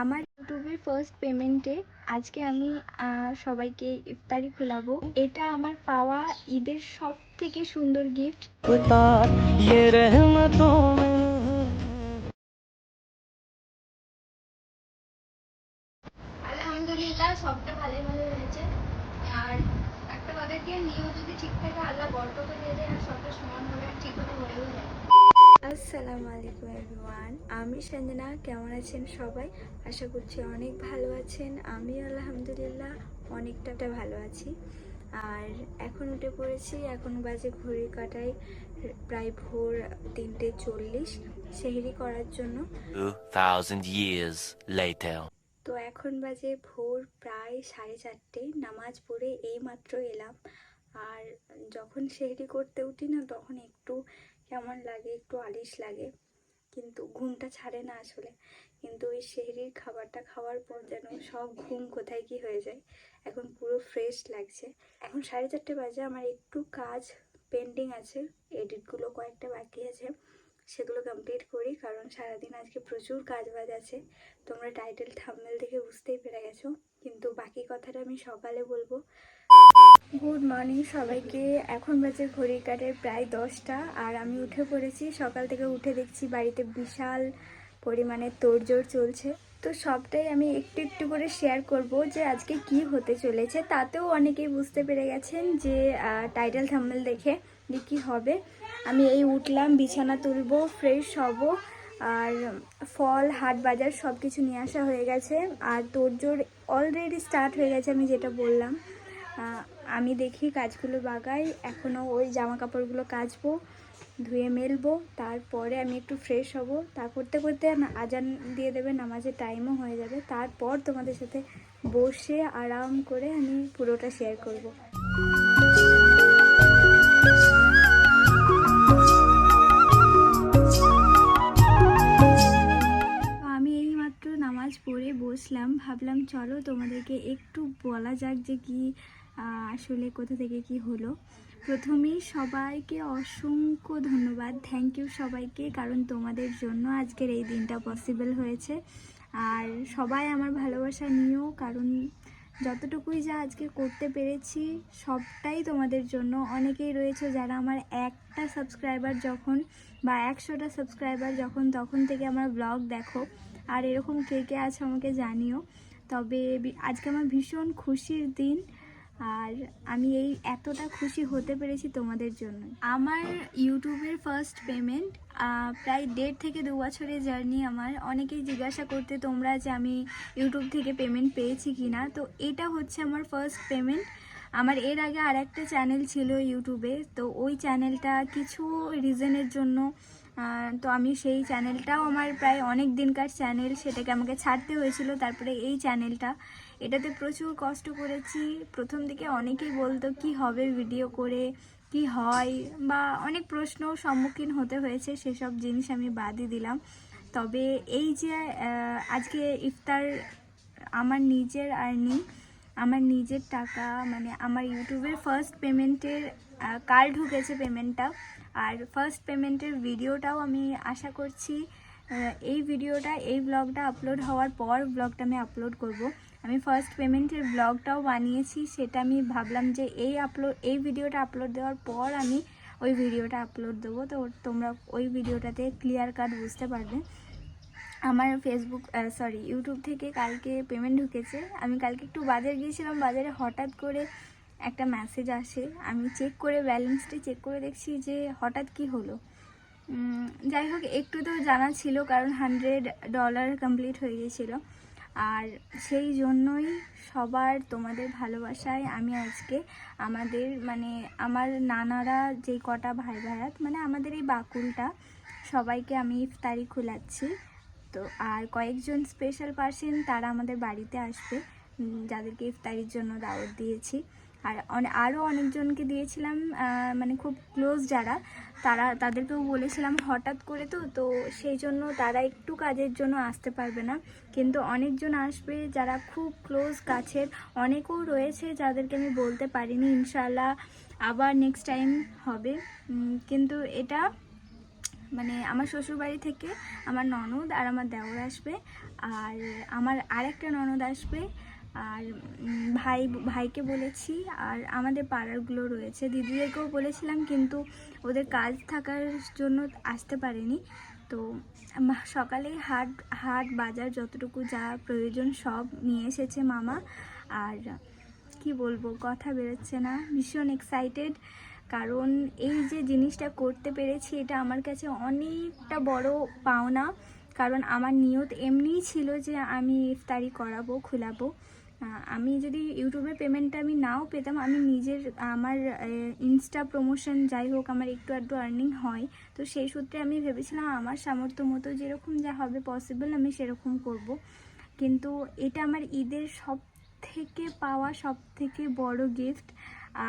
আমার ইউটিউবের ফার্স্ট পেমেন্টে আজকে আমি সবাইকে ইফতারি খোলাবো। এটা আমার পাওয়া ঈদের সব থেকে সুন্দর গিফট আলহামদুলিল্লাহ, সবটা ভালো ভালো হয়েছে। আর একটা কথা কি নিয়েও যদি ঠিকঠাক আল্লাহ বরকত দিয়ে দেয় আর সবটা সমানভাবে ঠিকভাবে হয়েও যায়। আসসালামু আলাইকুম এভরিওয়ান। আমি সঞ্জনা কেমন আছেন সবাই? আশা করছি অনেক ভালো আছেন। আমি আলহামদুলিল্লাহ অনেকটা ভালো আছি। আর এখন উঠে পড়েছি এখন বাজে ঘড়ি কাটায় প্রায় ভোর তিনটে চল্লিশ। সেহেরি করার জন্য। 2,000 years later. তো এখন বাজে ভোর প্রায় সাড়ে চারটে নামাজ পড়ে এইমাত্র এলাম। আর যখন সেহরি করতে উঠি না তখন একটু কেমন লাগে, একটু আলিশ লাগে, কিন্তু ঘুমটা ছাড়ে না আসলে। কিন্তু ওই শেহরির খাবারটা খাওয়ার পর যেন সব ঘুম কোথায় কি হয়ে যায়, এখন পুরো ফ্রেশ লাগছে। এখন সাড়ে চারটে বাজে, আমার একটু কাজ পেন্ডিং আছে এডিটগুলো কয়েকটা বাকি আছে। সেগুলো কমপ্লিট করি, কারণ সারাদিন আজকে প্রচুর কাজ বাজ আছে। তোমরা টাইটেল থাম্বনেল দেখে বুঝতেই পেরে গেছো, কিন্তু বাকি কথাটা আমি সকালে বলব। গুড মর্নিং সবাইকে, এখন বাজে ঘড়ি কাটে প্রায় দশটা, আর আমি উঠে পড়েছি, সকাল থেকে উঠে দেখছি বাড়িতে বিশাল পরিমাণে তোড়জোড় চলছে। তো সবটাই আমি একটু একটু করে শেয়ার করব যে আজকে কি হতে চলেছে, তাতেও অনেকেই বুঝতে পেরে গেছেন যে টাইটেল থাম্বনেল দেখে যে কী হবে। আমি এই উঠলাম, বিছানা তুলবো ফ্রেশ হব। আর ফল, হাট বাজার সব কিছু নিয়ে আসা হয়ে গেছে। আর তোড়জোড় অলরেডি স্টার্ট হয়ে গেছে, আমি যেটা বললাম। আমি দেখি কাজগুলো বাগাই এখনও ওই জামা কাপড়গুলো কাচবো, ধুয়ে মেলবো, তারপরে আমি একটু ফ্রেশ হব। তা করতে করতে আজান দিয়ে দেবে, নামাজের টাইমও হয়ে যাবে। তারপর তোমাদের সাথে বসে আরাম করে আমি পুরোটা শেয়ার করব। পড়ে বসলাম ভাবলাম চলো তোমাদেরকে একটু বলা যাক যে কি আসলে কোথা থেকে কি হলো। প্রথমেই সবাইকে অসংখ্য ধন্যবাদ থ্যাংক ইউ সবাইকে, কারণ তোমাদের জন্য আজকের এই দিনটা পসিবল হয়েছে। আর সবাই আমার ভালোবাসা নিও কারণ যতটুকুই যা আজকে করতে পেরেছি, সবটাই তোমাদের জন্য। অনেকেই রয়েছে যারা আমার একটা সাবস্ক্রাইবার যখন বা একশোটা সাবস্ক্রাইবার যখন, তখন থেকে আমার ব্লগ দেখো। আর এরকম কে কে আছে আমাকে জানিও। তবে আজকে আমার ভীষণ খুশির দিন। আর আমি এই এতটা খুশি হতে পেরেছি তোমাদের জন্য। আমার ইউটিউবের ফার্স্ট পেমেন্ট প্রায় দেড় থেকে দু বছরের জার্নি আমার। অনেকেই জিজ্ঞাসা করতে তোমরা যে আমি ইউটিউব থেকে পেমেন্ট পেয়েছি কি না তো এটা হচ্ছে আমার ফার্স্ট পেমেন্ট আমার এর আগে আর একটা চ্যানেল ছিল ইউটিউবে। তো ওই চ্যানেলটা কিছু রিজনের জন্য তো আমি সেই চ্যানেলটাও আমার প্রায় অনেক দিনকার চ্যানেল, সেটাকে আমাকে ছাড়তে হয়েছিল। তারপরে এই চ্যানেলটা। এটাতে প্রচুর কষ্ট করেছি। প্রথম দিকে অনেকেই বলতো, কি হবে ভিডিও করে? কি হয়? বা অনেক প্রশ্ন সম্মুখীন হতে হয়েছে, সেসব জিনিস আমি বাদই দিলাম। তবে এই যে আজকে ইফতার আমার নিজের আর্নিং আমার নিজের টাকা মানে আমার ইউটিউবের ফার্স্ট পেমেন্টের কার্ড ঢুকেছে পেমেন্টটা আর ফার্স্ট পেমেন্টের ভিডিওটাও আমি আশা করছি এই ভিডিওটা এই ব্লগটা আপলোড হওয়ার পর ব্লগটা আমি আপলোড করব। আমি ফার্স্ট পেমেন্টের ব্লগটাও বানিয়েছি, সেটা আমি ভাবলাম যে এই আপলোড এই ভিডিওটা আপলোড দেওয়ার পর আমি ওই ভিডিওটা আপলোড দেবো। তো তোমরা ওই ভিডিওটাতে ক্লিয়ার কাট বুঝতে পারবে। আমার ফেসবুক সরি ইউটিউব থেকে কালকে পেমেন্ট ঢুকেছে। আমি কালকে একটু বাজার গিয়েছিলাম, বাজারে হঠাৎ করে একটা মেসেজ আসে, আমি চেক করে ব্যালেন্সটা চেক করে দেখছি যে হঠাৎ কি হলো। যাই হোক, একটু তো জানা ছিল কারণ হান্ড্রেড ডলার কমপ্লিট হয়ে গিয়েছিল আর সেই জন্যই সবার তোমাদের ভালোবাসায় আমি আজকে আমাদের মানে আমার নানারা যেই কটা ভাই ভাইয়াত মানে আমাদের এই বাকুলটা, সবাইকে আমি ইফতারি খোলাচ্ছি। তো আর কয়েকজন স্পেশাল পার্সন তারা আমাদের বাড়িতে আসবে যাদেরকে ইফতারির জন্য দাওয়াত দিয়েছি। আর আরও অনেকজনকে দিয়েছিলাম মানে খুব ক্লোজ যারা, তারা, তাদেরকেও বলেছিলাম হঠাৎ করে তো তো সেই জন্য তারা একটু কাজের জন্য আসতে পারবে না। কিন্তু অনেকজন আসবে যারা খুব ক্লোজ কাছের, অনেকেও রয়েছে যাদেরকে আমি বলতে পারিনি ইনশাল্লাহ আবার নেক্সট টাইম হবে। কিন্তু এটা মানে আমার শ্বশুরবাড়ি থেকে আমার ননদ আর আমার দেওর আসবে, আর আমার আরেকটা ননদ আসবে আর ভাই, ভাইকে বলেছি আর আমাদের পাড়ারগুলো রয়েছে। দিদিদেরকেও বলেছিলাম কিন্তু ওদের কাজ থাকার জন্য আসতে পারেনি। তো সকালেই হাট হাট, বাজার যতটুকু যা প্রয়োজন সব নিয়ে এসেছে মামা। আর কি বলব, কথা বেরোচ্ছে না। ভীষণ এক্সাইটেড কারণ এই যে জিনিসটা করতে পেরেছি এটা আমার কাছে অনেকটা বড় পাওনা। কারণ আমার নিয়ত এমনিই ছিল যে আমি ইফতারি করাবো, খুলাবো। আমি যদি ইউটিউবে পেমেন্টটা আমি নাও পেতাম, আমি নিজের, আমার ইনস্টা প্রমোশন যাই হোক, আমার একটু আধটু আর্নিং হয়, তো সেই সূত্রে আমি ভেবেছিলাম আমার সামর্থ্য মতো যেরকম যা হবে পসিবল আমি সেরকম করব। কিন্তু এটা আমার ঈদের সব থেকে পাওয়া সব থেকে বড় গিফট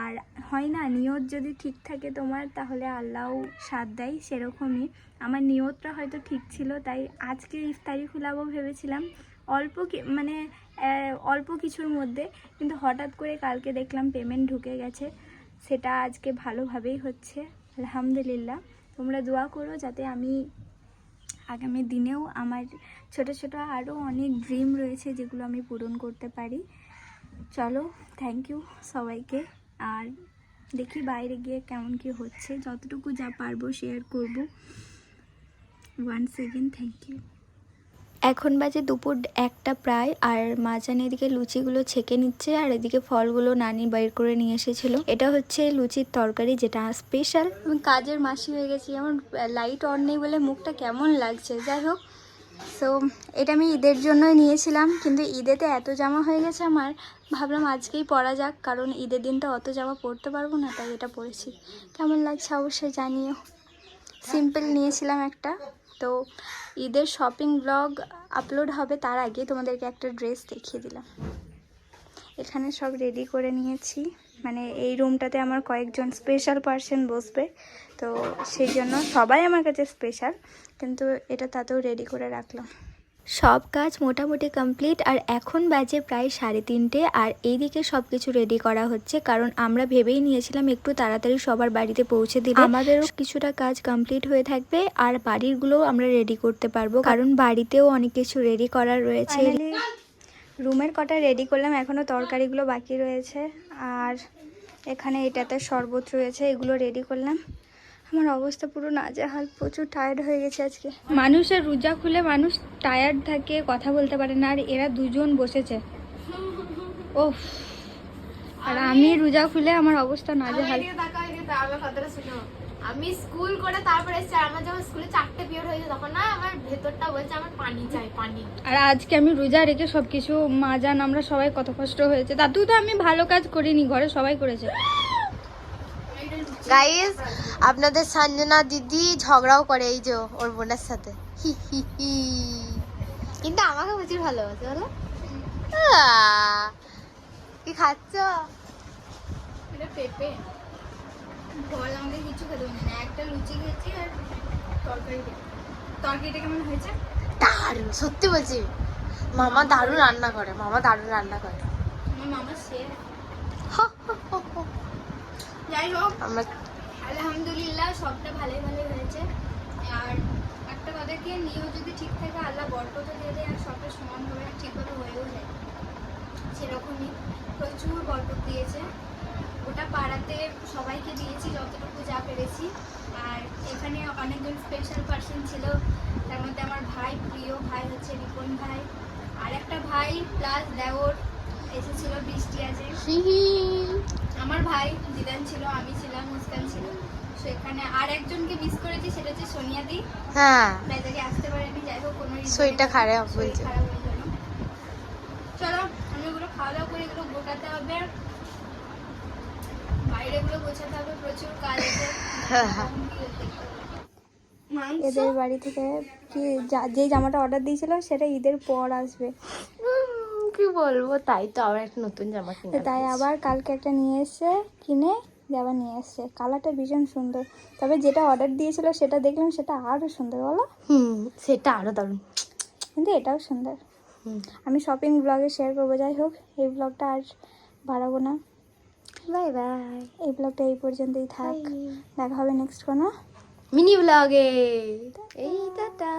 আর হয় না, নিয়ত যদি ঠিক থাকে তোমার, তাহলে আল্লাহও সাথ দেয় সেরকমই। আমার নিয়তটা হয়তো ঠিক ছিল, তাই আজকে ইফতারি খুলাবো ভেবেছিলাম। অল্প মানে অল্প কিছুর মধ্যে। কিন্তু হঠাৎ করে কালকে দেখলাম পেমেন্ট ঢুকে গেছে। সেটা আজকে ভালোভাবেই হচ্ছে, আলহামদুলিল্লাহ। তোমরা দোয়া করো যাতে আমি আগামী দিনেও আমার ছোট ছোট আরও অনেক ড্রিম রয়েছে যেগুলো আমি পূরণ করতে পারি। চলো থ্যাংক ইউ সবাইকে। আর দেখি বাইরে গিয়ে কেমন কি হচ্ছে। যতটুকু যা পারব শেয়ার করব। ওয়ান সেকেন্ড থ্যাংক ইউ এখন বাজে দুপুর একটা প্রায়, আর মাঝান এদিকে লুচিগুলো ছেঁকে নিচ্ছে, আর এদিকে ফলগুলো নানি বাইর করে নিয়ে এসেছিল। এটা হচ্ছে লুচির তরকারি, যেটা স্পেশাল কাজের মাসি হয়ে গেছি, আমার লাইট অন নেই বলে মুখটা কেমন লাগছে, যাই হোক। সো এটা আমি ঈদের জন্যই নিয়েছিলাম, কিন্তু ঈদেতে এত জামা হয়ে গেছে আমার। ভাবলাম আজকেই পরা যাক, কারণ ঈদের দিনটা অত জামা পরতে পারব না, তাই এটা পরেছি। কেমন লাগছে অবশ্যই জানিও। সিম্পল নিয়েছিলাম একটা। তো ঈদের শপিং ব্লগ আপলোড হবে তার আগে তোমাদেরকে একটা ড্রেস দেখিয়ে দিলাম। এখানে সব রেডি করে নিয়েছি। মানে এই রুমটাতে আমার কয়েকজন স্পেশাল পার্সন বসবে। তো সেই জন্য সবাই আমার কাছে স্পেশাল কিন্তু এটা তাতেও রেডি করে রাখলাম। সব কাজ মোটামুটি কমপ্লিট আর এখন বাজে প্রায় সাড়ে তিনটে আর এইদিকে সব কিছু রেডি করা হচ্ছে কারণ আমরা ভেবেই নিয়েছিলাম একটু তাড়াতাড়ি সবার বাড়িতে পৌঁছে দিবে। আমাদেরও কিছুটা কাজ কমপ্লিট হয়ে থাকবে আর বাড়িরগুলোও আমরা রেডি করতে পারব কারণ বাড়িতেও অনেক কিছু রেডি করার রয়েছে। রুমের কটা রেডি করলাম এখনও তরকারিগুলো বাকি রয়েছে আর এখানে এটাতে শরবত রয়েছে এগুলো রেডি করলাম। আমার অবস্থা পুরো নাজেহাল প্রচুর টায়ার্ড হয়ে গেছে আজকে। মানুষের রোজা খুলে মানুষ টায়ার্ড থাকে কথা বলতে পারে না আর এরা দুজন বসেছে। ও আর আমি রোজা খুলে আমার অবস্থা নাজেহাল। আমি স্কুল করে তারপরে এসেছি আমার যখন স্কুলে চারটে পিরিয়ড হয়েছে তখন না আমার ভেতরটা বলছে আমার পানি চাই পানি। আর আজকে আমি রোজা রেখে সবকিছু মাজান আমরা সবাই কত কষ্ট হয়েছে। দাদু তো আমি ভালো কাজ করিনি ঘরে সবাই করেছে। গাইস আপনাদের সঞ্জনা দিদি ঝগড়াও করে এই যে ওর বোনের সাথে। হি হি হি। কিন্তু আমাকে প্রচুর ভালোবাসে বলো। কি খাচ্ছ? পেঁপে। ফল আমাকে কিছু খেতে না। একটা লুচি খেয়েছি আর তরকারি তরকারিটা কেমন হয়েছে? দারুণ সত্যি বলছি। মামা দারুণ রান্না করে মামা দারুণ রান্না করে। মামা সে যাই হোক আমরা আলহামদুলিল্লাহ সবটা ভালোই ভালোই হয়েছে। আর একটা কথা কি নিয়েও যদি ঠিক থাকে আল্লাহ বরকত দিয়ে দেয় আর সবটা সমানভাবে ঠিকভাবে হয়েও যায়। সেরকমই প্রচুর বরকত দিয়েছে। ওটা পাড়াতে সবাইকে দিয়েছি যতটুকু যা পেরেছি। আর এখানে অনেকজন স্পেশাল পার্সন ছিল তার মধ্যে আমার ভাই প্রিয় ভাই হচ্ছে রিপন ভাই। আর একটা ভাই প্লাস দেওর এসেছিল বৃষ্টি আছে। আমার ভাই দিদান ছিল আমি ছিলাম মুস্কান ছিল। সেখানে আর একজনকে মিস করেছি সেটা হচ্ছে সোনিয়া দি। হ্যাঁ। বেচারি আসতে পারেনি যাই হোক কোনো শরীরটা খারাপ বলছে। চলো আমি ওগুলো খাওয়া দাওয়া করে এগুলো গোটাতে হবে। বাইরে গুলো গোছাতে হবে প্রচুর কাজ আছে। এদের বাড়ি থেকে কি যে জামাটা অর্ডার দিয়েছিল সেটা ঈদের পর আসবে। কি বলব? তাই তো আবার একটা নতুন জামা কিনে তাই আবার কালকে একটা নিয়ে এসছে কিনে আবার নিয়ে এসছে কালারটা ভীষণ সুন্দর। তবে যেটা অর্ডার দিয়েছিল সেটা দেখলাম সেটা আরও সুন্দর বলো? হুম সেটা আরও দারুণ। কিন্তু এটাও সুন্দর। আমি শপিং ব্লগে শেয়ার করব যাই হোক এই ব্লগটা আর বাড়াবো না। Bye bye. এই ব্লগটা এই পর্যন্তই থাক। দেখা হবে নেক্সট কোনো মিনি ব্লগে এই টাটা